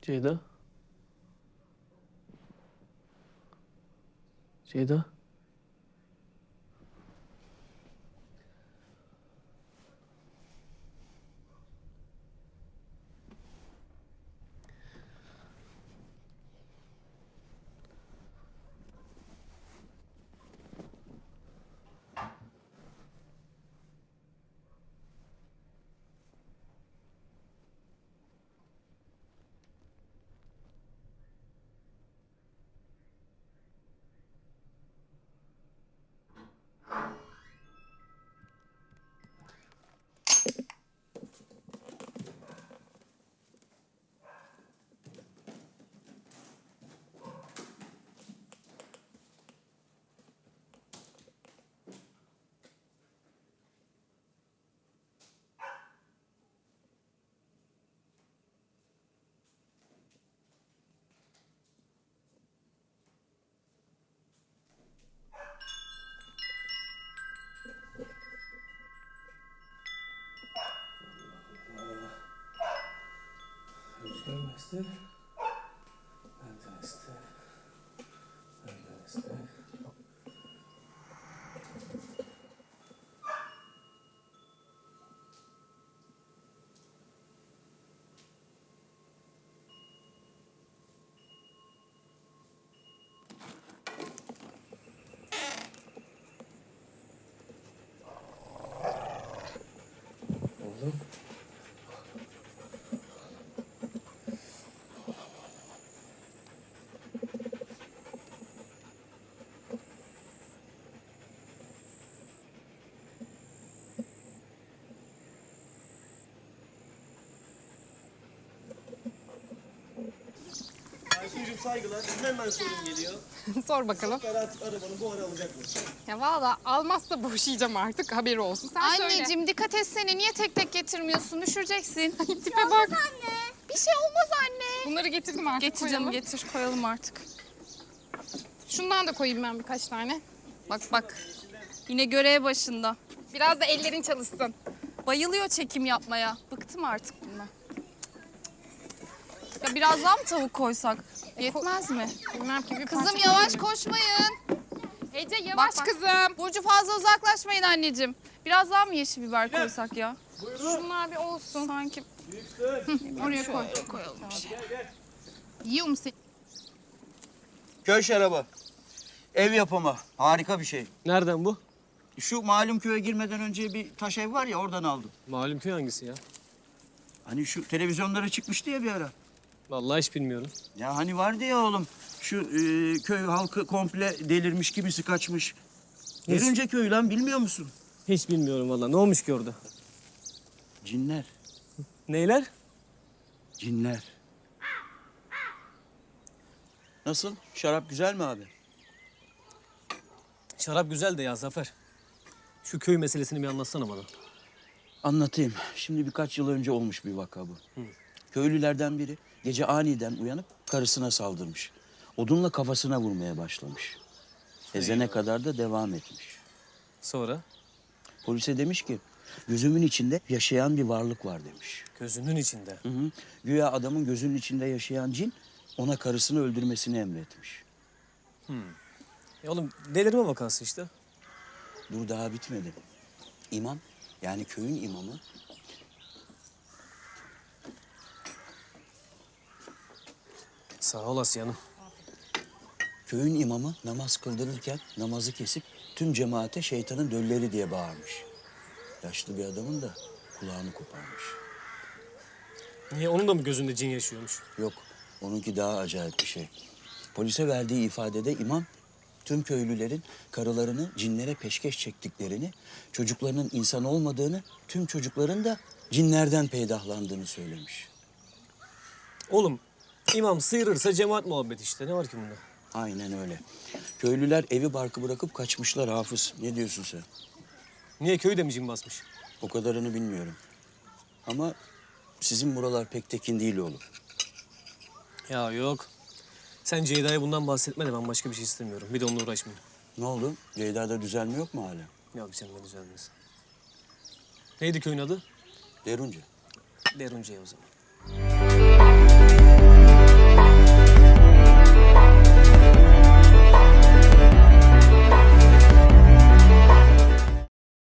觉得，觉得？Rüzgar Mesle. Benden iste. Benden iste. Oğlum. Saygılar. Hemen sorun geliyor. Sor bakalım. Ferhat arabanı bu ara alacak mı? Ya valla almazsa boşayacağım artık haberi olsun. Sen söyle. Anneciğim dikkat etsene. Niye tek tek getirmiyorsun? Düşüreceksin. Tipe bak. Bir şey olmaz anne. Bunları getirdim artık Getir canım koyalım. getir. Koyalım artık. Şundan da koyayım ben birkaç tane. Bak bak. Yine görev başında. Biraz da ellerin çalışsın. Bayılıyor çekim yapmaya. Bıktım artık bundan. Ya biraz daha mı tavuk koysak? Yetmez mi? Bilmem ki bir Kızım parça yavaş koşmayın. Ece yavaş bak. kızım. Burcu fazla uzaklaşmayın anneciğim. Biraz daha mı yeşil biber koysak ya? Şunlar bir olsun. Sanki Oraya koy. koyalım bir şey. Yiyor musun? Köy şarabı. Ev yapımı. Harika bir şey. Nereden bu? Şu malum köye girmeden önce bir taş ev var ya oradan aldım. Malum köy hangisi ya? Hani şu televizyonlara çıkmıştı ya bir ara. Vallahi hiç bilmiyorum. Ya hani vardı ya oğlum. Şu e, köy halkı komple delirmiş kimisi kaçmış. Nasıl? Derince köy lan bilmiyor musun? Hiç bilmiyorum vallahi. Ne olmuş ki orada? Cinler. Neyler? Cinler. Nasıl? Şarap güzel mi abi? Şarap güzel de ya Zafer. Şu köy meselesini bir anlatsana bana. Anlatayım. Şimdi birkaç yıl önce olmuş bir vaka bu. Köylülerden biri gece aniden uyanıp karısına saldırmış. odunla kafasına vurmaya başlamış. Ezene kadar da devam etmiş. Sonra Polise demiş ki gözümün içinde yaşayan bir varlık var demiş. gözünün içinde. Hı hı. Güya adamın gözünün içinde yaşayan cin ona karısını öldürmesini emretmiş. E oğlum delirme vakası işte. Dur daha bitmedi. İmam yani köyün imamı Sağ olasın yanım. Köyün imamı namaz kıldırırken namazı kesip tüm cemaate şeytanın dölleri diye bağırmış. Yaşlı bir adamın da kulağını koparmış. Niye onun da mı gözünde cin yaşıyormuş? Yok, onunki daha acayip bir şey. Polise verdiği ifadede imam tüm köylülerin karılarını cinlere peşkeş çektiklerini, çocuklarının insan olmadığını, tüm çocukların da cinlerden peydahlandığını söylemiş. Oğlum imam sıyırırsa cemaat muhabbet işte. Ne var ki bunda? Aynen öyle. Köylüler evi barkı bırakıp kaçmışlar Hafız. Ne diyorsun sen? Niye köyü de mi cin basmış? O kadarını bilmiyorum. Ama sizin buralar pek tekin değil oğlum. Ya yok. Sen Ceyda'ya bundan bahsetme de ben başka bir şey istemiyorum. Bir de onunla uğraşmayayım. Ne oldu? Ceyda'da düzelme yok mu hala? Yok canım ne düzelmez. Neydi köyün adı? Derunca. Derunce'ye o zaman.